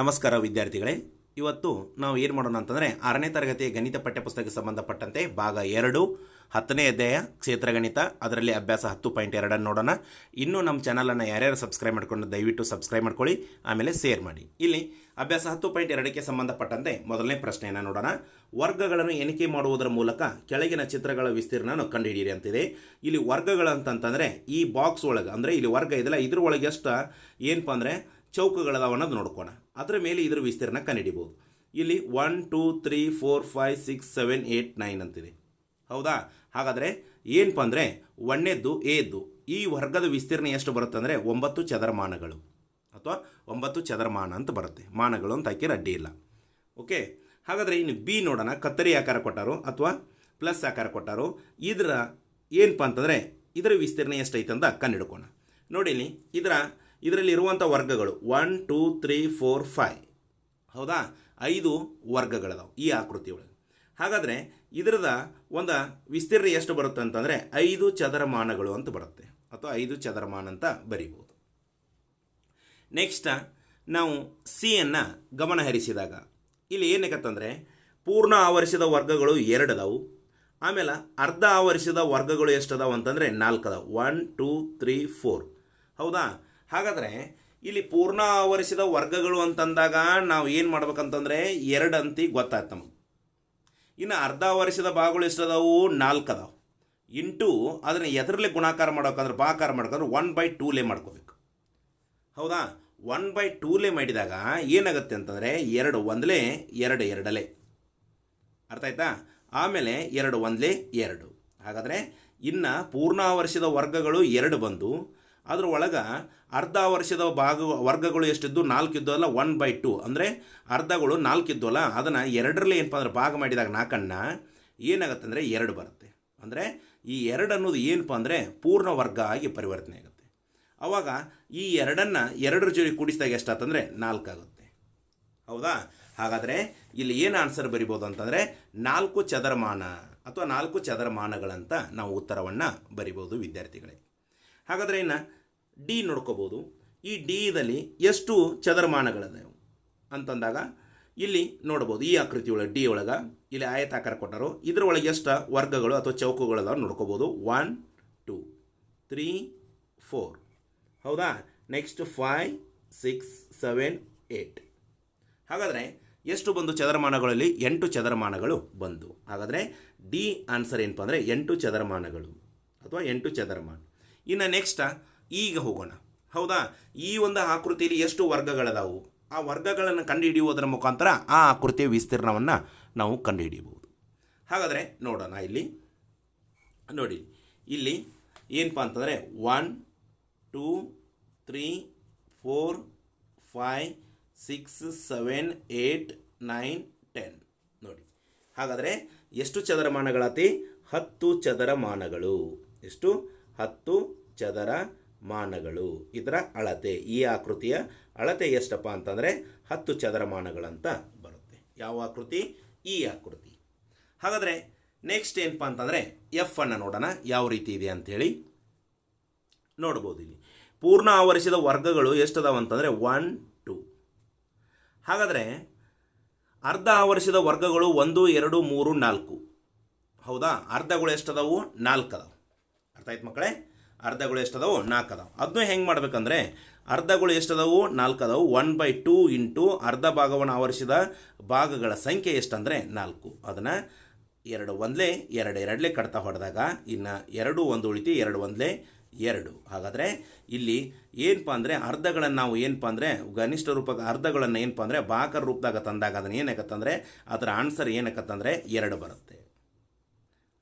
ನಮಸ್ಕಾರ ವಿದ್ಯಾರ್ಥಿಗಳೇ. ಇವತ್ತು ನಾವು ಏನು ಮಾಡೋಣ ಅಂತಂದರೆ ಆರನೇ ತರಗತಿಯ ಗಣಿತ ಪಠ್ಯಪುಸ್ತಕಕ್ಕೆ ಸಂಬಂಧಪಟ್ಟಂತೆ ಭಾಗ ಎರಡು, ಹತ್ತನೇ ಅಧ್ಯಾಯ ಕ್ಷೇತ್ರಗಣಿತ ಅದರಲ್ಲಿ ಅಭ್ಯಾಸ ಹತ್ತು ಪಾಯಿಂಟ್ ಎರಡನ್ನು ನೋಡೋಣ. ಇನ್ನೂ ನಮ್ಮ ಚಾನಲನ್ನು ಯಾರ್ಯಾರು ಸಬ್ಸ್ಕ್ರೈಬ್ ಮಾಡ್ಕೊಂಡು ದಯವಿಟ್ಟು ಸಬ್ಸ್ಕ್ರೈಬ್ ಮಾಡ್ಕೊಳ್ಳಿ, ಆಮೇಲೆ ಶೇರ್ ಮಾಡಿ. ಇಲ್ಲಿ ಅಭ್ಯಾಸ ಹತ್ತು ಪಾಯಿಂಟ್ ಎರಡಕ್ಕೆ ಸಂಬಂಧಪಟ್ಟಂತೆ ಮೊದಲನೇ ಪ್ರಶ್ನೆಯನ್ನು ನೋಡೋಣ. ವರ್ಗಗಳನ್ನು ಎಣಿಕೆ ಮಾಡುವುದರ ಮೂಲಕ ಕೆಳಗಿನ ಚಿತ್ರಗಳ ವಿಸ್ತೀರ್ಣವನ್ನು ಕಂಡುಹಿಡಿಯಿರಿ ಅಂತಿದೆ. ಇಲ್ಲಿ ವರ್ಗಗಳು ಅಂತಂತಂದರೆ ಈ ಬಾಕ್ಸ್ ಒಳಗೆ, ಅಂದರೆ ಇಲ್ಲಿ ವರ್ಗ ಇದೆಲ್ಲ ಇದ್ರ ಒಳಗೆ ಏನಪ್ಪ ಅಂದರೆ ಚೌಕಗಳದಾವ ಅನ್ನೋದು ನೋಡ್ಕೋಣ. ಅದರ ಮೇಲೆ ಇದರ ವಿಸ್ತೀರ್ಣ ಕಂಡುಹಿಡಿಬೋದು ಇಲ್ಲಿ one two three four five six seven eight nine ಅಂತಿದೆ. ಹೌದಾ? ಹಾಗಾದರೆ ಏನಪ್ಪ ಅಂದರೆ ಒಣ್ಣೆದ್ದು ಎದ್ದು ಈ ವರ್ಗದ ವಿಸ್ತೀರ್ಣ ಎಷ್ಟು ಬರುತ್ತೆ ಅಂದರೆ ಒಂಬತ್ತು ಚದರಮಾನಗಳು. ಅಥವಾ ಒಂಬತ್ತು ಚದರಮಾನ ಅಂತ ಬರುತ್ತೆ. ಮಾನಗಳು ಅಂತ ಹಾಕಿರ ಅಡ್ಡಿ ಇಲ್ಲ. ಓಕೆ? ಹಾಗಾದರೆ ಇನ್ನು ಬಿ ನೋಡೋಣ. ಕತ್ತರಿ ಆಕಾರ ಕೊಟ್ಟಾರು ಅಥವಾ ಪ್ಲಸ್ ಆಕಾರ ಕೊಟ್ಟಾರು? ಇದರ ಏನಪ್ಪ ಅಂತಂದರೆ ಇದರ ವಿಸ್ತೀರ್ಣ ಎಷ್ಟೈತೆ ಅಂತ ಕಂಡುಹಿಡ್ಕೋಣ ನೋಡಿ ಇಲ್ಲಿ, ಇದರ ಇದರಲ್ಲಿ ಇರುವಂಥ ವರ್ಗಗಳು one two three four five ಹೌದಾ? ಐದು ವರ್ಗಗಳದಾವೆ ಈ ಆಕೃತಿ ಒಳಗೆ ಹಾಗಾದರೆ ಇದರದ ಒಂದು ವಿಸ್ತೀರ್ಣ ಎಷ್ಟು ಬರುತ್ತೆ ಅಂತಂದರೆ ಐದು ಚದರಮಾನಗಳು ಅಂತ ಬರುತ್ತೆ. ಅಥವಾ ಐದು ಚದರಮಾನ ಅಂತ ಬರಿಬೋದು ನೆಕ್ಸ್ಟ್ ನಾವು ಸಿಯನ್ನು ಗಮನ ಹರಿಸಿದಾಗ, ಇಲ್ಲಿ ಏನಕ್ಕಂತಂದರೆ ಪೂರ್ಣ ಆವರಿಸಿದ ವರ್ಗಗಳು ಎರಡು ಅದಾವು. ಆಮೇಲೆ ಅರ್ಧ ಆವರಿಸಿದ ವರ್ಗಗಳು ಎಷ್ಟು ಅಂತಂದರೆ ನಾಲ್ಕು ಅದಾವು ಒನ್ ಟೂ ತ್ರೀ ಫೋರ್ ಹೌದಾ? ಹಾಗಾದರೆ ಇಲ್ಲಿ ಪೂರ್ಣ ಆವರಿಸಿದ ವರ್ಗಗಳು ಅಂತಂದಾಗ ನಾವು ಏನು ಮಾಡ್ಬೇಕಂತಂದರೆ ಎರಡು ಅಂತಿ ಗೊತ್ತಾಯ್ತು ನಮಗೆ. ಇನ್ನು ಅರ್ಧ ಆವರಿಸಿದ ಭಾಗಗಳು ಎಷ್ಟದವು? ನಾಲ್ಕು ಅದಾವೆ ಇಂಟು ಅದನ್ನು ಎದರಲ್ಲೇ ಗುಣಾಕಾರ ಮಾಡೋಕಂದ್ರೆ ಭಾಕಾರ ಮಾಡ್ಬೇಕಂದ್ರೆ ಒನ್ ಬೈ ಟೂಲೇ ಮಾಡ್ಕೋಬೇಕು. ಹೌದಾ? ಒನ್ ಬೈ ಟೂಲೇ ಮಾಡಿದಾಗ ಏನಾಗುತ್ತೆ ಅಂತಂದರೆ ಎರಡು ಒಂದಲೇ ಎರಡು ಎರಡಲೇ. ಅರ್ಥ ಆಯ್ತಾ? ಆಮೇಲೆ ಎರಡು ಒಂದಲೇ ಎರಡು. ಹಾಗಾದರೆ ಇನ್ನು ಪೂರ್ಣಾವರ್ಷದ ವರ್ಗಗಳು ಎರಡು ಬಂದು ಅದ್ರ ಒಳಗೆ ಅರ್ಧ ವರ್ಷದ ಭಾಗ ವರ್ಗಗಳು ಎಷ್ಟಿದ್ದು ನಾಲ್ಕು ಇದ್ದು ಅಲ್ಲ ಒನ್ ಬೈ ಟು ಅಂದರೆ ಅರ್ಧಗಳು ನಾಲ್ಕು ಇದ್ದು ಅಲ್ಲ, ಅದನ್ನು ಎರಡರಲ್ಲಿ ಏನಪ್ಪ ಅಂದ್ರೆ ಭಾಗ ಮಾಡಿದಾಗ ನಾಲ್ಕನ್ನು ಏನಾಗುತ್ತೆ ಅಂದರೆ ಎರಡು ಬರುತ್ತೆ. ಅಂದರೆ ಈ ಎರಡು ಅನ್ನೋದು ಏನಪ್ಪ ಅಂದರೆ ಪೂರ್ಣ ವರ್ಗ ಆಗಿ ಪರಿವರ್ತನೆ ಆಗುತ್ತೆ. ಆವಾಗ ಈ ಎರಡನ್ನು ಎರಡರ ಜೊತೆ ಕೂಡಿಸಿದಾಗ ಎಷ್ಟಾತಂದರೆ ನಾಲ್ಕಾಗುತ್ತೆ ಹೌದಾ? ಹಾಗಾದರೆ ಇಲ್ಲಿ ಏನು ಆನ್ಸರ್ ಬರಿಬೋದು ಅಂತಂದರೆ ನಾಲ್ಕು ಚದರಮಾನ ಅಥವಾ ನಾಲ್ಕು ಚದರಮಾನಗಳಂತ ನಾವು ಉತ್ತರವನ್ನು ಬರಿಬೋದು ವಿದ್ಯಾರ್ಥಿಗಳೇ. ಹಾಗಾದರೆ ಇನ್ನು ಡಿ ನೋಡ್ಕೋಬೋದು. ಈ ಡಿದಲ್ಲಿ ಎಷ್ಟು ಚದರಮಾನಗಳಿದಾವೆ ಅಂತಂದಾಗ ಇಲ್ಲಿ ನೋಡ್ಬೋದು. ಈ ಆಕೃತಿ ಒಳಗೆ ಡಿ ಒಳಗೆ ಇಲ್ಲಿ ಆಯತಾಕಾರ ಕೊಟ್ಟರು. ಇದರೊಳಗೆ ಎಷ್ಟು ವರ್ಗಗಳು ಅಥವಾ ಚೌಕಗಳು ಅದಾವೆ ನೋಡ್ಕೋಬೋದು. ಒನ್ ಟೂ ತ್ರೀ ಫೋರ್ ಹೌದಾ? Next five six seven eight ಹಾಗಾದರೆ ಎಷ್ಟು ಬಂದು ಚದರಮಾನಗಳಲ್ಲಿ? ಎಂಟು ಚದರಮಾನಗಳು ಬಂದು. ಹಾಗಾದರೆ ಡಿ ಆನ್ಸರ್ ಏನಪ್ಪ ಅಂದರೆ ಎಂಟು ಚದರಮಾನಗಳು ಅಥವಾ ಎಂಟು ಚದರಮಾನ. ಇನ್ನು ನೆಕ್ಸ್ಟ್ ಈಗ ಹೋಗೋಣ. ಹೌದಾ? ಈ ಒಂದು ಆಕೃತಿಯಲ್ಲಿ ಎಷ್ಟು ವರ್ಗಗಳದಾವು? ಆ ವರ್ಗಗಳನ್ನು ಕಂಡುಹಿಡಿಯುವುದರ ಮುಖಾಂತರ ಆ ಆಕೃತಿಯ ವಿಸ್ತೀರ್ಣವನ್ನು ನಾವು ಕಂಡುಹಿಡಿಯಬಹುದು. ಹಾಗಾದರೆ ನೋಡೋಣ ಇಲ್ಲಿ. ನೋಡಿ, ಇಲ್ಲಿ ಏನಪ್ಪ ಅಂತಂದರೆ one two three four five six seven eight nine ten ನೋಡಿ, ಹಾಗಾದರೆ ಎಷ್ಟು ಚದರಮಾನಗಳಾತಿ ಹತ್ತು ಚದರಮಾನಗಳು ಎಷ್ಟು? ಹತ್ತು ಚದರ ಮಾನಗಳು. ಇದರ ಅಳತೆ. ಈ ಆಕೃತಿಯ ಅಳತೆ ಎಷ್ಟಪ್ಪ ಅಂತಂದರೆ ಹತ್ತು ಚದರಮಾನಗಳಂತ ಬರುತ್ತೆ. ಯಾವ ಆಕೃತಿ? ಈ ಆಕೃತಿ. ಹಾಗಾದರೆ ನೆಕ್ಸ್ಟ್ ಏನಪ್ಪ ಅಂತಂದರೆ ಎಫ್ ಅನ್ನು ನೋಡೋಣ. ಯಾವ ರೀತಿ ಇದೆ ಅಂಥೇಳಿ ನೋಡ್ಬೋದು ಇಲ್ಲಿ. ಪೂರ್ಣ ಆವರಿಸಿದ ವರ್ಗಗಳು ಎಷ್ಟದಾವ ಅಂತಂದರೆ ಒನ್ ಟು ಹಾಗಾದರೆ ಅರ್ಧ ಆವರಿಸಿದ ವರ್ಗಗಳು ಒಂದು, ಎರಡು, ಮೂರು, ನಾಲ್ಕು. ಹೌದಾ? ಅರ್ಧಗಳು ಎಷ್ಟದಾವು? ನಾಲ್ಕು ಅದಾವು ಅರ್ಥ ಆಯ್ತು ಮಕ್ಕಳೇ? ಅರ್ಧಗಳು ಎಷ್ಟದವು? ನಾಲ್ಕು ಅದಾವು ಅದನ್ನು ಹೆಂಗೆ ಮಾಡಬೇಕಂದ್ರೆ, ಅರ್ಧಗಳು ಎಷ್ಟದವು? ನಾಲ್ಕು ಅದಾವು ಒನ್ ಬೈ ಟೂ ಇಂಟು ಅರ್ಧ ಭಾಗವನ್ನು ಆವರಿಸಿದ ಭಾಗಗಳ ಸಂಖ್ಯೆ ಎಷ್ಟಂದರೆ? ನಾಲ್ಕು. ಅದನ್ನು ಎರಡು ಒಂದಲೇ, ಎರಡು ಎರಡಲೇ ಕಡ್ತಾ ಹೊಡೆದಾಗ, ಇನ್ನು ಎರಡು ಒಂದು ಉಳಿತಿ, ಎರಡು ಒಂದಲೇ ಎರಡು. ಹಾಗಾದರೆ ಇಲ್ಲಿ ಏನಪ್ಪ ಅಂದರೆ, ಅರ್ಧಗಳನ್ನು ನಾವು ಏನಪ್ಪ ಅಂದರೆ ಗನಿಷ್ಠ ರೂಪಕ್ಕೆ ಅರ್ಧಗಳನ್ನು ಏನಪ್ಪ ಅಂದರೆ ಭಾಗರ ರೂಪದಾಗ ತಂದಾಗ ಅದನ್ನು ಏನಾಗತ್ತಂದರೆ, ಅದರ ಆನ್ಸರ್ ಏನಾಗತ್ತಂದರೆ, ಎರಡು ಬರುತ್ತೆ.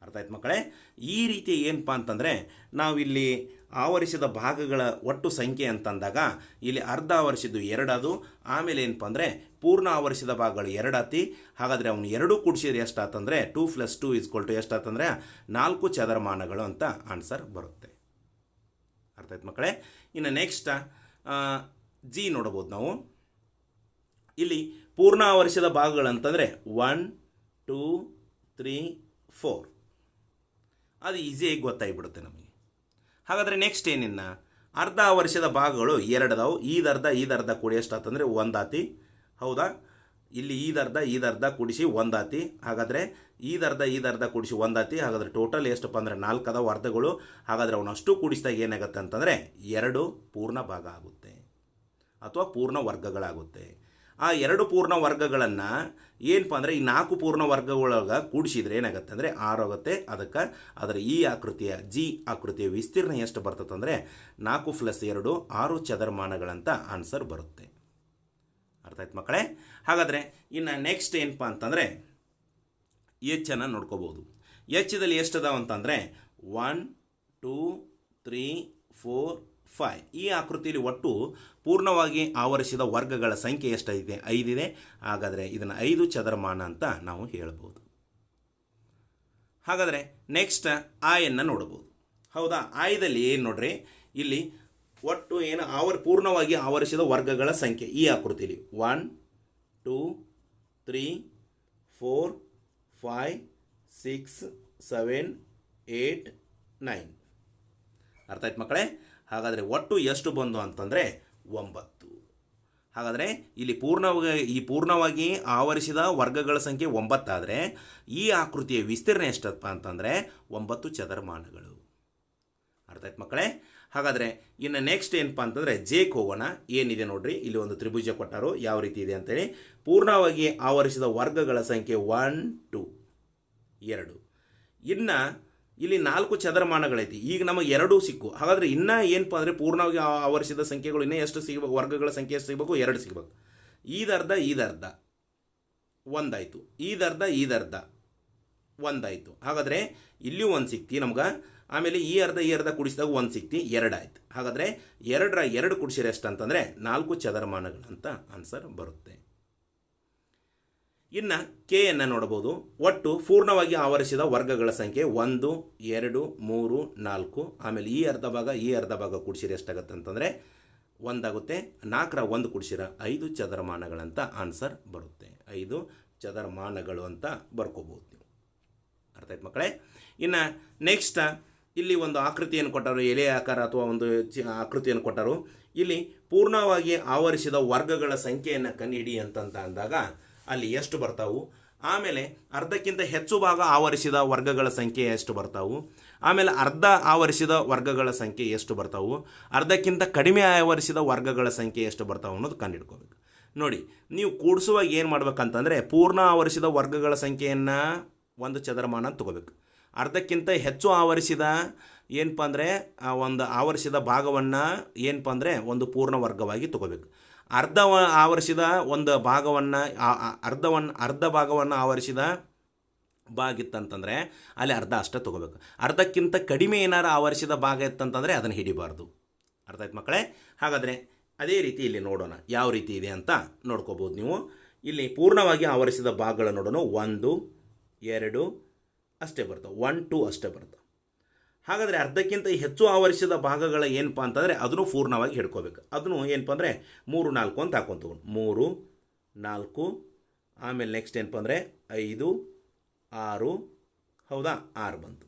ಅರ್ಥ ಆಯ್ತು ಮಕ್ಕಳೇ? ಈ ರೀತಿ ಏನಪ್ಪ ಅಂತಂದರೆ, ನಾವಿಲ್ಲಿ ಆವರಿಸಿದ ಭಾಗಗಳ ಒಟ್ಟು ಸಂಖ್ಯೆ ಅಂತಂದಾಗ, ಇಲ್ಲಿ ಅರ್ಧ ಆವರಿಸಿದ್ದು ಎರಡದು, ಆಮೇಲೆ ಏನಪ್ಪ ಅಂದರೆ, ಪೂರ್ಣ ಆವರಿಸಿದ ಭಾಗಗಳು ಎರಡಾತಿ, ಹಾಗಾದರೆ ಅವನು ಎರಡೂ ಕೂಡಿಸಿದ್ರೆ ಎಷ್ಟಾತಂದರೆ, two plus two is equal to ಎಷ್ಟಾತಂದರೆ, ನಾಲ್ಕು ಚದರಮಾನಗಳು ಅಂತ ಆನ್ಸರ್ ಬರುತ್ತೆ. ಅರ್ಥ ಆಯ್ತು ಮಕ್ಕಳೇ? ಇನ್ನು ನೆಕ್ಸ್ಟ್ ಜಿ ನೋಡ್ಬೋದು ನಾವು. ಇಲ್ಲಿ ಪೂರ್ಣ ಆವರಿಸಿದ ಭಾಗಗಳಂತಂದರೆ ಒನ್ ಟೂ ತ್ರೀ ಫೋರ್ ಅದು ಈಸಿಯಾಗಿ ಗೊತ್ತಾಗಿಬಿಡುತ್ತೆ ನಮಗೆ. ಹಾಗಾದರೆ ನೆಕ್ಸ್ಟ್ ಏನಿನ್ನ? ಅರ್ಧ ವರ್ಷದ ಭಾಗಗಳು ಎರಡು ಅದಾವು ಈದರ್ಧ ಈದರ್ಧ ಕೂಡಿ ಎಷ್ಟಾತಂದರೆ ಒಂದಾತಿ ಹೌದಾ? ಇಲ್ಲಿ ಈದರ್ಧ ಈದರ್ಧ ಕೂಡಿಸಿ ಒಂದಾತಿ ಹಾಗಾದರೆ ಈದರ್ಧ ಈದರ್ಧ ಕೂಡಿಸಿ ಒಂದಾತಿ ಹಾಗಾದರೆ ಟೋಟಲ್ ಎಷ್ಟಪ್ಪ ಅಂದರೆ ನಾಲ್ಕು ಅದಾವ ಅರ್ಧಗಳು. ಹಾಗಾದರೆ ಅವನಷ್ಟು ಕೂಡಿಸಿದಾಗ ಏನಾಗುತ್ತೆ ಅಂತಂದರೆ ಎರಡು ಪೂರ್ಣ ಭಾಗ ಆಗುತ್ತೆ. ಅಥವಾ ಪೂರ್ಣ ವರ್ಗಗಳಾಗುತ್ತೆ. ಆ ಎರಡು ಪೂರ್ಣ ವರ್ಗಗಳನ್ನು ಏನಪ್ಪ ಅಂದರೆ ಈ ನಾಲ್ಕು ಪೂರ್ಣ ವರ್ಗಗಳೊಳಗೆ ಕೂಡಿಸಿದ್ರೆ ಏನಾಗುತ್ತೆ ಅಂದರೆ ಆರು ಆಗುತ್ತೆ ಅದಕ್ಕೆ ಅದರ ಈ ಆಕೃತಿಯ, ಜಿ ಆಕೃತಿಯ ವಿಸ್ತೀರ್ಣ ಎಷ್ಟು ಬರ್ತದೆ ಅಂದರೆ ನಾಲ್ಕು ಪ್ಲಸ್ ಎರಡು, ಆರು ಚದರಮಾನಗಳಂತ ಆನ್ಸರ್ ಬರುತ್ತೆ. ಅರ್ಥ ಆಯ್ತು ಮಕ್ಕಳೇ? ಹಾಗಾದರೆ ಇನ್ನು ನೆಕ್ಸ್ಟ್ ಏನಪ್ಪ ಅಂತಂದರೆ ಎಚ್ಚನ್ನು ನೋಡ್ಕೋಬೋದು. ಎಚ್ಚದಲ್ಲಿ ಎಷ್ಟು ಅದಾವ ಅಂತಂದರೆ one two three four five ಈ ಆಕೃತಿಯಲ್ಲಿ ಒಟ್ಟು ಪೂರ್ಣವಾಗಿ ಆವರಿಸಿದ ವರ್ಗಗಳ ಸಂಖ್ಯೆ ಎಷ್ಟಿದೆ ಐದಿದೆ. ಹಾಗಾದರೆ ಇದನ್ನು ಐದು ಚದರಮಾನ ಅಂತ ನಾವು ಹೇಳ್ಬೋದು. ಹಾಗಾದರೆ ನೆಕ್ಸ್ಟ್ ಆಯನ್ನು ನೋಡ್ಬೋದು. ಹೌದಾ? ಆಯದಲ್ಲಿ ಏನು ನೋಡ್ರಿ? ಇಲ್ಲಿ ಒಟ್ಟು ಏನು ಆವರ್, ಪೂರ್ಣವಾಗಿ ಆವರಿಸಿದ ವರ್ಗಗಳ ಸಂಖ್ಯೆ ಈ ಆಕೃತಿಯಲ್ಲಿ one two three four five six seven eight nine ಅರ್ಥ ಆಯ್ತು ಮಕ್ಕಳೇ? ಹಾಗಾದರೆ ಒಟ್ಟು ಎಷ್ಟು ಬಂದು ಅಂತಂದರೆ ಒಂಬತ್ತು. ಹಾಗಾದರೆ ಇಲ್ಲಿ ಪೂರ್ಣವಾಗಿ, ಈ ಪೂರ್ಣವಾಗಿ ಆವರಿಸಿದ ವರ್ಗಗಳ ಸಂಖ್ಯೆ ಒಂಬತ್ತಾದರೆ ಈ ಆಕೃತಿಯ ವಿಸ್ತೀರ್ಣ ಎಷ್ಟಪ್ಪ ಅಂತಂದರೆ ಒಂಬತ್ತು ಚದರಮಾನಗಳು. ಅರ್ಥ ಆಯ್ತು ಮಕ್ಕಳೇ? ಹಾಗಾದರೆ ಇನ್ನು ನೆಕ್ಸ್ಟ್ ಏನಪ್ಪ ಅಂತಂದರೆ ಜೇಕ್ ಹೋಗೋಣ ಏನಿದೆ ನೋಡ್ರಿ? ಇಲ್ಲಿ ಒಂದು ತ್ರಿಭುಜ ಕೊಟ್ಟರು. ಯಾವ ರೀತಿ ಇದೆ ಅಂತೇಳಿ. ಪೂರ್ಣವಾಗಿ ಆವರಿಸಿದ ವರ್ಗಗಳ ಸಂಖ್ಯೆ ಒನ್ ಟು ಎರಡು. ಇನ್ನು ಇಲ್ಲಿ ನಾಲ್ಕು ಚದರಮಾನಗಳೈತಿ. ಈಗ ನಮಗೆ ಎರಡು ಸಿಕ್ಕು. ಹಾಗಾದ್ರೆ ಇನ್ನೂ ಏನಪ್ಪ ಅಂದರೆ ಪೂರ್ಣವಾಗಿ ಆವರಿಸಿದ ಸಂಖ್ಯೆಗಳು ಇನ್ನೂ ಎಷ್ಟು ಸಿಗಬೇಕು? ವರ್ಗಗಳ ಸಂಖ್ಯೆ ಎಷ್ಟು ಸಿಗಬೇಕು? ಎರಡು ಸಿಗಬೇಕು. ಈದರ್ಧ ಈದರ್ಧ ಒಂದಾಯಿತು. ಈದರ್ಧ ಈದರ್ಧ ಒಂದಾಯಿತು. ಹಾಗಾದರೆ ಇಲ್ಲಿಯೂ ಒಂದು ಸಿಕ್ತಿ ನಮ್ಗೆ. ಆಮೇಲೆ ಈ ಅರ್ಧ ಈ ಅರ್ಧ ಕುಡಿಸಿದಾಗ ಒಂದು ಸಿಕ್ತಿ, ಎರಡಾಯ್ತು. ಹಾಗಾದರೆ ಎರಡರ ಎರಡು ಕುಡಿಸಿರೆ ಎಷ್ಟು ಅಂತಂದರೆ ನಾಲ್ಕು ಚದರಮಾನಗಳಂತ ಆನ್ಸರ್ ಬರುತ್ತೆ. ಇನ್ನು ಕೆ ಅನ್ನು ನೋಡಬಹುದು. ಒಟ್ಟು ಪೂರ್ಣವಾಗಿ ಆವರಿಸಿದ ವರ್ಗಗಳ ಸಂಖ್ಯೆ ಒಂದು, ಎರಡು, ಮೂರು, ನಾಲ್ಕು. ಆಮೇಲೆ ಈ ಅರ್ಧ ಭಾಗ, ಈ ಅರ್ಧ ಭಾಗ ಕೂಡಿಸಿದ್ರೆ ಎಷ್ಟಾಗುತ್ತೆ ಅಂತಂದರೆ ಒಂದಾಗುತ್ತೆ. ನಾಲ್ಕರ ಒಂದು ಕುಡಿಸಿರ ಐದು ಚದರಮಾನಗಳಂತ ಆನ್ಸರ್ ಬರುತ್ತೆ. ಐದು ಚದರಮಾನಗಳು ಅಂತ ಬರ್ಕೋಬೋದು ನೀವು. ಅರ್ಥ ಆಯ್ತು ಮಕ್ಕಳೇ? ಇನ್ನು ನೆಕ್ಸ್ಟ್ ಇಲ್ಲಿ ಒಂದು ಆಕೃತಿಯನ್ನು ಕೊಟ್ಟರು, ಎಲೆ ಆಕಾರ ಅಥವಾ ಒಂದು ಚಿ ಆಕೃತಿಯನ್ನು ಕೊಟ್ಟರು. ಇಲ್ಲಿ ಪೂರ್ಣವಾಗಿ ಆವರಿಸಿದ ವರ್ಗಗಳ ಸಂಖ್ಯೆಯನ್ನು ಕಂಡುಹಿಡಿ ಅಂತಂತ ಅಂದಾಗ ಅಲ್ಲಿ ಎಷ್ಟು ಬರ್ತಾವು? ಆಮೇಲೆ ಅರ್ಧಕ್ಕಿಂತ ಹೆಚ್ಚು ಭಾಗ ಆವರಿಸಿದ ವರ್ಗಗಳ ಸಂಖ್ಯೆ ಎಷ್ಟು ಬರ್ತಾವು? ಆಮೇಲೆ ಅರ್ಧ ಆವರಿಸಿದ ವರ್ಗಗಳ ಸಂಖ್ಯೆ ಎಷ್ಟು ಬರ್ತಾವು? ಅರ್ಧಕ್ಕಿಂತ ಕಡಿಮೆ ಆವರಿಸಿದ ವರ್ಗಗಳ ಸಂಖ್ಯೆ ಎಷ್ಟು ಬರ್ತಾವು ಅನ್ನೋದು ಕಂಡುಹಿಡ್ಕೋಬೇಕು. ನೋಡಿ, ನೀವು ಕೂಡಿಸುವಾಗ ಏನು ಮಾಡ್ಬೇಕಂತಂದರೆ ಪೂರ್ಣ ಆವರಿಸಿದ ವರ್ಗಗಳ ಸಂಖ್ಯೆಯನ್ನು ಒಂದು ಚದರಮಾನ ತಗೋಬೇಕು. ಅರ್ಧಕ್ಕಿಂತ ಹೆಚ್ಚು ಆವರಿಸಿದ ಏನಪ್ಪ ಅಂದರೆ, ಆ ಒಂದು ಆವರಿಸಿದ ಭಾಗವನ್ನು ಏನಪ್ಪ ಅಂದರೆ, ಒಂದು ಪೂರ್ಣ ವರ್ಗವಾಗಿ ತಗೋಬೇಕು. ಅರ್ಧ ಆವರಿಸಿದ ಒಂದು ಭಾಗವನ್ನು ಅರ್ಧವನ್ನು ಅರ್ಧ ಭಾಗವನ್ನು ಆವರಿಸಿದ ಭಾಗ ಇತ್ತಂತಂದರೆ ಅಲ್ಲಿ ಅರ್ಧ ಅಷ್ಟೇ ತೊಗೋಬೇಕು. ಅರ್ಧಕ್ಕಿಂತ ಕಡಿಮೆ ಏನಾರು ಆವರಿಸಿದ ಭಾಗ ಇತ್ತಂತಂದರೆ ಅದನ್ನು ಹಿಡಿಬಾರ್ದು. ಅರ್ಥ ಆಯ್ತು ಮಕ್ಕಳೇ? ಹಾಗಾದರೆ ಅದೇ ರೀತಿ ಇಲ್ಲಿ ನೋಡೋಣ. ಯಾವ ರೀತಿ ಇದೆ ಅಂತ ನೋಡ್ಕೋಬೋದು ನೀವು. ಇಲ್ಲಿ ಪೂರ್ಣವಾಗಿ ಆವರಿಸಿದ ಭಾಗಗಳನ್ನು ನೋಡೋಣ. ಒಂದು, ಎರಡು, ಅಷ್ಟೇ ಬರ್ತವೆ. ಒನ್ ಟು ಅಷ್ಟೇ ಬರ್ತವೆ. ಹಾಗಾದರೆ ಅರ್ಧಕ್ಕಿಂತ ಹೆಚ್ಚು ಆವರಿಸಿದ ಭಾಗಗಳ ಏನಪ್ಪ ಅಂತಂದರೆ ಅದನ್ನು ಪೂರ್ಣವಾಗಿ ಹಿಡ್ಕೋಬೇಕು. ಅದನ್ನು ಏನಪ್ಪ ಅಂದರೆ ಮೂರು, ನಾಲ್ಕು ಅಂತ ಹಾಕೊಂಡು ತಗೊಂಡು. ಮೂರು, ನಾಲ್ಕು, ಆಮೇಲೆ ನೆಕ್ಸ್ಟ್ ಏನಪ್ಪ ಅಂದರೆ ಐದು, ಆರು, ಹೌದಾ? ಆರು ಬಂತು.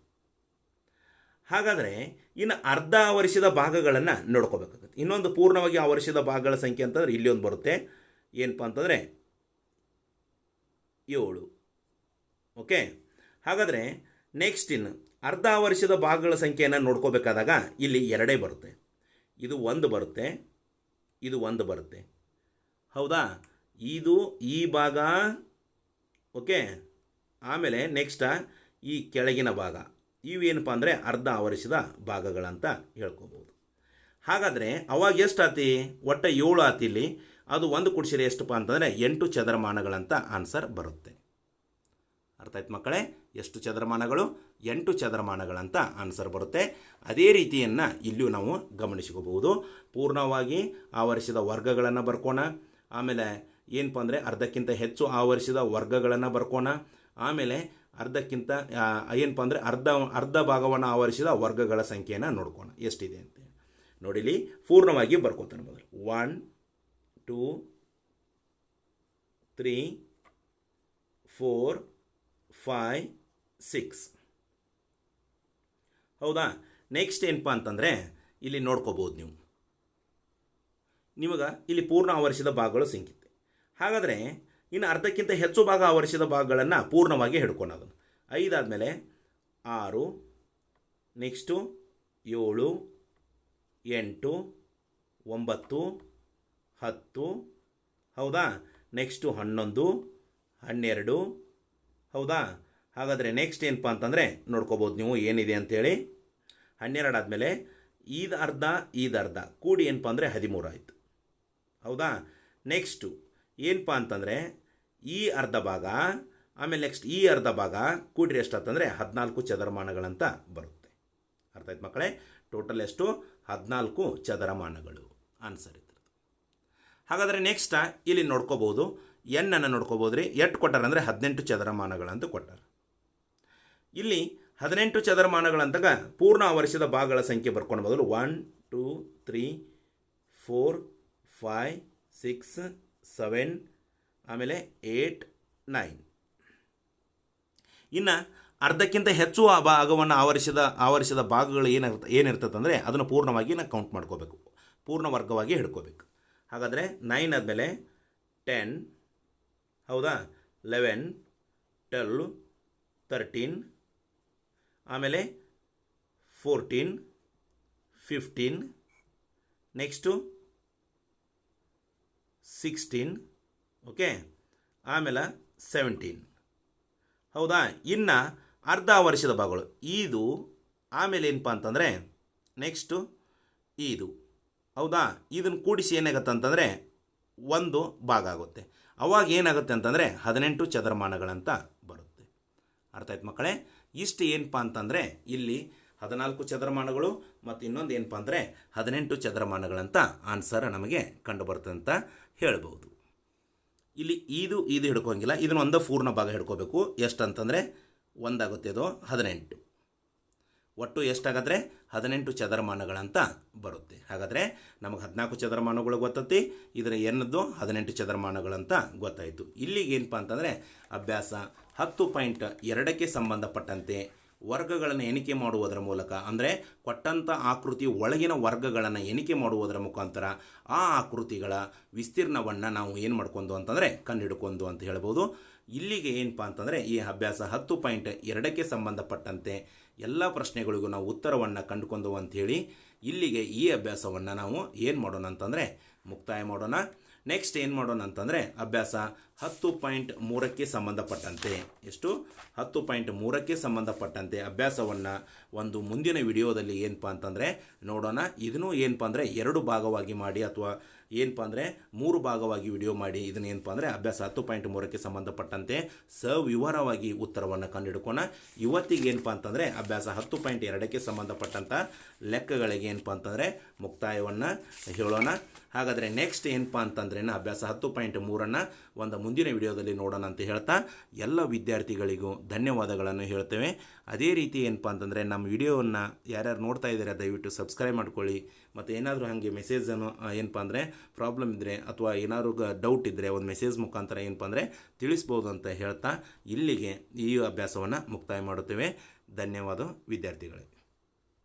ಹಾಗಾದರೆ ಇನ್ನು ಅರ್ಧ ಆವರಿಸಿದ ಭಾಗಗಳನ್ನು ನೋಡ್ಕೋಬೇಕಾಗುತ್ತೆ. ಇನ್ನೊಂದು ಪೂರ್ಣವಾಗಿ ಆವರಿಸಿದ ಭಾಗಗಳ ಸಂಖ್ಯೆ ಅಂತಂದ್ರೆ ಇಲ್ಲಿ ಒಂದು ಬರುತ್ತೆ. ಏನಪ್ಪ ಅಂತಂದರೆ ಏಳು. ಓಕೆ ಹಾಗಾದರೆ ನೆಕ್ಸ್ಟ್ ಇನ್ನು ಅರ್ಧ ವರ್ಷದ ಭಾಗಗಳ ಸಂಖ್ಯೆಯನ್ನು ನೋಡ್ಕೋಬೇಕಾದಾಗ ಇಲ್ಲಿ ಎರಡೇ ಬರುತ್ತೆ. ಇದು ಒಂದು ಬರುತ್ತೆ. ಇದು ಒಂದು ಬರುತ್ತೆ. ಹೌದಾ? ಇದು ಈ ಭಾಗ, ಓಕೆ? ಆಮೇಲೆ ನೆಕ್ಸ್ಟ ಈ ಕೆಳಗಿನ ಭಾಗ. ಇವೇನಪ್ಪ ಅಂದರೆ ಅರ್ಧ ಆವರಿಸಿದ ಭಾಗಗಳಂತ ಹೇಳ್ಕೋಬೋದು. ಹಾಗಾದರೆ ಅವಾಗ ಎಷ್ಟು ಆತಿ ಒಟ್ಟು ಏಳು ಆತಿ ಇಲ್ಲಿ. ಅದು ಒಂದು ಕುಡಿಸಿದ್ರೆ ಎಷ್ಟಪ್ಪ ಅಂತಂದರೆ ಎಂಟು ಚದರಮಾನಗಳಂತ ಆನ್ಸರ್ ಬರುತ್ತೆ. ಅರ್ಥ ಆಯ್ತು ಮಕ್ಕಳೇ? ಎಷ್ಟು ಚದರಮಾನಗಳು ಎಂಟು ಚದರಮಾನಗಳಂತ ಆನ್ಸರ್ ಬರುತ್ತೆ. ಅದೇ ರೀತಿಯನ್ನು ಇಲ್ಲೂ ನಾವು ಗಮನಿಸ್ಕೋಬಹುದು. ಪೂರ್ಣವಾಗಿ ಆವರಿಸಿದ ವರ್ಗಗಳನ್ನು ಬರ್ಕೋಣ. ಆಮೇಲೆ ಏನಪ್ಪ ಅಂದರೆ ಅರ್ಧಕ್ಕಿಂತ ಹೆಚ್ಚು ಆವರಿಸಿದ ವರ್ಗಗಳನ್ನು ಬರ್ಕೋಣ. ಆಮೇಲೆ ಅರ್ಧಕ್ಕಿಂತ ಏನಪ್ಪ ಅಂದರೆ ಅರ್ಧ ಅರ್ಧ ಭಾಗವನ್ನು ಆವರಿಸಿದ ವರ್ಗಗಳ ಸಂಖ್ಯೆಯನ್ನು ನೋಡ್ಕೋಣ. ಎಷ್ಟಿದೆ ಅಂತ ನೋಡಿಲಿ, ಪೂರ್ಣವಾಗಿ ಬರ್ಕೋತಾನೆ ಮೊದಲು. One two three four five six ಹೌದಾ? ನೆಕ್ಸ್ಟ್ ಏನಪ್ಪ ಅಂತಂದರೆ, ಇಲ್ಲಿ ನೋಡ್ಕೋಬೋದು ನೀವು. ನಿಮಗೆ ಇಲ್ಲಿ ಪೂರ್ಣ ಆವರಿಸಿದ ಭಾಗಗಳು ಸಿಂಕಿತ್ತೆ. ಹಾಗಾದರೆ, ಇನ್ನು ಅರ್ಧಕ್ಕಿಂತ ಹೆಚ್ಚು ಭಾಗ ಆವರಿಸಿದ ಭಾಗಗಳನ್ನು ಪೂರ್ಣವಾಗಿ ಹಿಡ್ಕೊಳೋದು ಐದಾದಮೇಲೆ, ಆರು, ನೆಕ್ಸ್ಟು, ಏಳು, ಎಂಟು, ಒಂಬತ್ತು, ಹತ್ತು, ಹೌದಾ? ನೆಕ್ಸ್ಟು ಹನ್ನೊಂದು, ಹನ್ನೆರಡು, ಹೌದಾ? ಹಾಗಾದರೆ ನೆಕ್ಸ್ಟ್ ಏನಪ್ಪ ಅಂತಂದರೆ, ನೋಡ್ಕೋಬೋದು ನೀವು ಏನಿದೆ ಅಂತೇಳಿ. ಹನ್ನೆರಡು ಆದಮೇಲೆ ಈದ್ ಅರ್ಧ ಈದ್ ಅರ್ಧ. ಕೂಡಿ ಏನಪ್ಪ ಅಂದರೆ ಹದಿಮೂರು ಆಯಿತು. ಹೌದಾ? ನೆಕ್ಸ್ಟು ಏನಪ್ಪ ಅಂತಂದರೆ ಈ ಅರ್ಧ ಭಾಗ, ಆಮೇಲೆ ನೆಕ್ಸ್ಟ್ ಈ ಅರ್ಧ ಭಾಗ ಕೂಡಿರಿ ಎಷ್ಟಾತಂದರೆ ಹದಿನಾಲ್ಕು ಚದರಮಾನಗಳಂತ ಬರುತ್ತೆ. ಅರ್ಥ ಆಯ್ತು ಮಕ್ಕಳೇ? ಟೋಟಲ್ ಎಷ್ಟು? ಹದಿನಾಲ್ಕು ಚದರಮಾನಗಳು. ಆನ್ಸರ್ ಇದ್ರದ್ದು. ಹಾಗಾದರೆ ನೆಕ್ಸ್ಟ್ ಇಲ್ಲಿ ನೋಡ್ಕೋಬೋದು ಎನ್ನನ್ನು ನೋಡ್ಕೋಬೋದು ರೀ ಎಷ್ಟು ಕೊಟ್ಟಾರಂದರೆ ಹದಿನೆಂಟು ಚದರಮಾನಗಳಂತ ಕೊಟ್ಟಾರ. ಇಲ್ಲಿ ಹದಿನೆಂಟು ಚದರಮಾನಗಳಂತಾಗ ಪೂರ್ಣ ಆವರಿಸಿದ ಭಾಗಗಳ ಸಂಖ್ಯೆ ಬರ್ಕೊಂಡು ಬದಲು one two three four five six seven ಆಮೇಲೆ ಏಟ್ ನೈನ್ ಇನ್ನು ಅರ್ಧಕ್ಕಿಂತ ಹೆಚ್ಚು ಆ ಭಾಗವನ್ನು ಆವರಿಸಿದ ಆವರಿಸಿದ ಭಾಗಗಳು ಏನಿರ್ತ ಏನಿರ್ತದೆ ಅಂದರೆ ಅದನ್ನು ಪೂರ್ಣವಾಗಿ ನಾವು ಕೌಂಟ್ ಮಾಡ್ಕೋಬೇಕು. ಪೂರ್ಣ ವರ್ಗವಾಗಿ ಹಿಡ್ಕೋಬೇಕು. ಹಾಗಾದರೆ ನೈನ್ ಆದಮೇಲೆ ಟೆನ್ ಹೌದಾ? ಲೆವೆನ್ ಟ್ವೆಲ್ ತರ್ಟೀನ್ ಆಮೇಲೆ fourteen fifteen next sixteen okay ಆಮೇಲೆ ಸೆವೆಂಟೀನ್ ಹೌದಾ? ಇನ್ನು ಅರ್ಧ ವರ್ಷದ ಭಾಗಗಳು. ಇದು ಆಮೇಲೆ ಏನಪ್ಪ ಅಂತಂದರೆ ನೆಕ್ಸ್ಟು ಇದು ಹೌದಾ? ಇದನ್ನು ಕೂಡಿಸಿ ಏನಾಗುತ್ತೆ ಅಂತಂದರೆ, ಒಂದು ಭಾಗ ಆಗುತ್ತೆ. ಅವಾಗ ಏನಾಗುತ್ತೆ ಅಂತಂದರೆ, ಹದಿನೆಂಟು ಚದರಮಾನಗಳಂತ ಬರುತ್ತೆ. ಅರ್ಥ ಆಯ್ತು ಮಕ್ಕಳೇ? ಇಷ್ಟು ಏನಪ್ಪ ಅಂತಂದರೆ ಇಲ್ಲಿ ಹದಿನಾಲ್ಕು ಚದರಮಾನಗಳು ಮತ್ತು ಇನ್ನೊಂದು ಏನಪ್ಪ ಅಂದರೆ ಹದಿನೆಂಟು ಚದರಮಾನಗಳಂತ ಆನ್ಸರ್ ನಮಗೆ ಕಂಡು ಬರ್ತದೆ ಅಂತ ಹೇಳ್ಬೋದು ಇಲ್ಲಿ ಇದು ಇದು ಹಿಡ್ಕೊಂಗಿಲ್ಲ ಇದನ್ನು ಒಂದು ಪೂರ್ಣ ಭಾಗ ಹಿಡ್ಕೋಬೇಕು. ಎಷ್ಟು ಅಂತಂದರೆ ಒಂದಾಗುತ್ತೆ ಅದು ಹದಿನೆಂಟು. ಒಟ್ಟು ಎಷ್ಟಾಗದ್ರೆ ಹದಿನೆಂಟು ಚದರಮಾನಗಳಂತ ಬರುತ್ತೆ. ಹಾಗಾದರೆ ನಮಗೆ ಹದಿನಾಲ್ಕು ಚದರಮಾನಗಳು ಗೊತ್ತತಿ. ಇದರ ಏನದ್ದು? ಹದಿನೆಂಟು ಚದರಮಾನಗಳಂತ ಗೊತ್ತಾಯಿತು. ಇಲ್ಲಿಗೆ ಏನಪ್ಪ ಅಂತಂದರೆ ಅಭ್ಯಾಸ ಹತ್ತು ಪಾಯಿಂಟ್ ಎರಡಕ್ಕೆ ಸಂಬಂಧಪಟ್ಟಂತೆ ವರ್ಗಗಳನ್ನು ಎಣಿಕೆ ಮಾಡುವುದರ ಮೂಲಕ, ಅಂದರೆ ಕೊಟ್ಟಂಥ ಆಕೃತಿ ಒಳಗಿನ ವರ್ಗಗಳನ್ನು ಎಣಿಕೆ ಮಾಡುವುದರ ಮುಖಾಂತರ ಆ ಆಕೃತಿಗಳ ವಿಸ್ತೀರ್ಣವನ್ನು ನಾವು ಏನು ಮಾಡ್ಕೊಂಡು ಅಂತಂದರೆ ಕಂಡುಹಿಡ್ಕೊಂಡು ಅಂತ ಹೇಳ್ಬೋದು. ಇಲ್ಲಿಗೆ ಏನಪ್ಪ ಅಂತಂದರೆ ಈ ಅಭ್ಯಾಸ ಹತ್ತು ಪಾಯಿಂಟ್ ಎರಡಕ್ಕೆ ಸಂಬಂಧಪಟ್ಟಂತೆ ಎಲ್ಲ ಪ್ರಶ್ನೆಗಳಿಗೂ ನಾವು ಉತ್ತರವನ್ನು ಕಂಡುಕೊಂಡು ಅಂಥೇಳಿ ಇಲ್ಲಿಗೆ ಈ ಅಭ್ಯಾಸವನ್ನು ನಾವು ಏನು ಮಾಡೋಣ ಅಂತಂದರೆ ಮುಕ್ತಾಯ ಮಾಡೋಣ. ನೆಕ್ಸ್ಟ್ ಏನು ಮಾಡೋಣ ಅಂತಂದರೆ ಅಭ್ಯಾಸ ಹತ್ತು ಪಾಯಿಂಟ್ ಮೂರಕ್ಕೆ ಸಂಬಂಧಪಟ್ಟಂತೆ. ಎಷ್ಟು? ಹತ್ತು ಪಾಯಿಂಟ್ ಮೂರಕ್ಕೆ ಸಂಬಂಧಪಟ್ಟಂತೆ ಅಭ್ಯಾಸವನ್ನು ಒಂದು ಮುಂದಿನ ವಿಡಿಯೋದಲ್ಲಿ ಏನಪ್ಪ ಅಂತಂದರೆ ನೋಡೋಣ. ಇದನ್ನು ಏನಪ್ಪ ಅಂದರೆ ಎರಡು ಭಾಗವಾಗಿ ಮಾಡಿ ಅಥವಾ ಏನಪ್ಪ ಅಂದರೆ ಮೂರು ಭಾಗವಾಗಿ ವಿಡಿಯೋ ಮಾಡಿ. ಇದನ್ನು ಏನಪ್ಪ ಅಂದರೆ ಅಭ್ಯಾಸ ಹತ್ತು ಪಾಯಿಂಟ್ ಮೂರಕ್ಕೆ ಸಂಬಂಧಪಟ್ಟಂತೆ ಸವಿವರವಾಗಿ ಉತ್ತರವನ್ನು ಕಂಡುಹಿಡ್ಕೋಣ ಇವತ್ತಿಗೆ ಏನಪ್ಪ ಅಂತಂದರೆ ಅಭ್ಯಾಸ ಹತ್ತು ಪಾಯಿಂಟ್ ಎರಡಕ್ಕೆ ಸಂಬಂಧಪಟ್ಟಂಥ ಲೆಕ್ಕಗಳಿಗೆ ಏನಪ್ಪ ಅಂತಂದರೆ ಮುಕ್ತಾಯವನ್ನು ಹೇಳೋಣ. ಹಾಗಾದರೆ ನೆಕ್ಸ್ಟ್ ಏನಪ್ಪ ಅಂತಂದ್ರೆ ಅಭ್ಯಾಸ ಹತ್ತು ಪಾಯಿಂಟ್ ಮೂರನ್ನು ಒಂದು ಮುಂದಿನ ವಿಡಿಯೋದಲ್ಲಿ ನೋಡೋಣ ಅಂತ ಹೇಳ್ತಾ ಎಲ್ಲ ವಿದ್ಯಾರ್ಥಿಗಳಿಗೂ ಧನ್ಯವಾದಗಳನ್ನು ಹೇಳ್ತೇವೆ. ಅದೇ ರೀತಿ ಏನಪ್ಪ ಅಂತಂದರೆ ನಮ್ಮ ವಿಡಿಯೋವನ್ನು ಯಾರ್ಯಾರು ನೋಡ್ತಾ ಇದ್ದಾರೆ ದಯವಿಟ್ಟು ಸಬ್ಸ್ಕ್ರೈಬ್ ಮಾಡ್ಕೊಳ್ಳಿ. ಮತ್ತು ಏನಾದರೂ ಹಾಗೆ ಮೆಸೇಜನ್ನು ಏನಪ್ಪ ಅಂದರೆ ಪ್ರಾಬ್ಲಮ್ ಇದ್ದರೆ ಅಥವಾ ಏನಾದರೂ ಡೌಟ್ ಇದ್ದರೆ ಒಂದು ಮೆಸೇಜ್ ಮುಖಾಂತರ ಏನಪ್ಪ ಅಂದರೆ ತಿಳಿಸ್ಬೋದು ಅಂತ ಹೇಳ್ತಾ ಇಲ್ಲಿಗೆ ಈ ಅಭ್ಯಾಸವನ್ನು ಮುಕ್ತಾಯ ಮಾಡುತ್ತೇವೆ. ಧನ್ಯವಾದ ವಿದ್ಯಾರ್ಥಿಗಳೇ.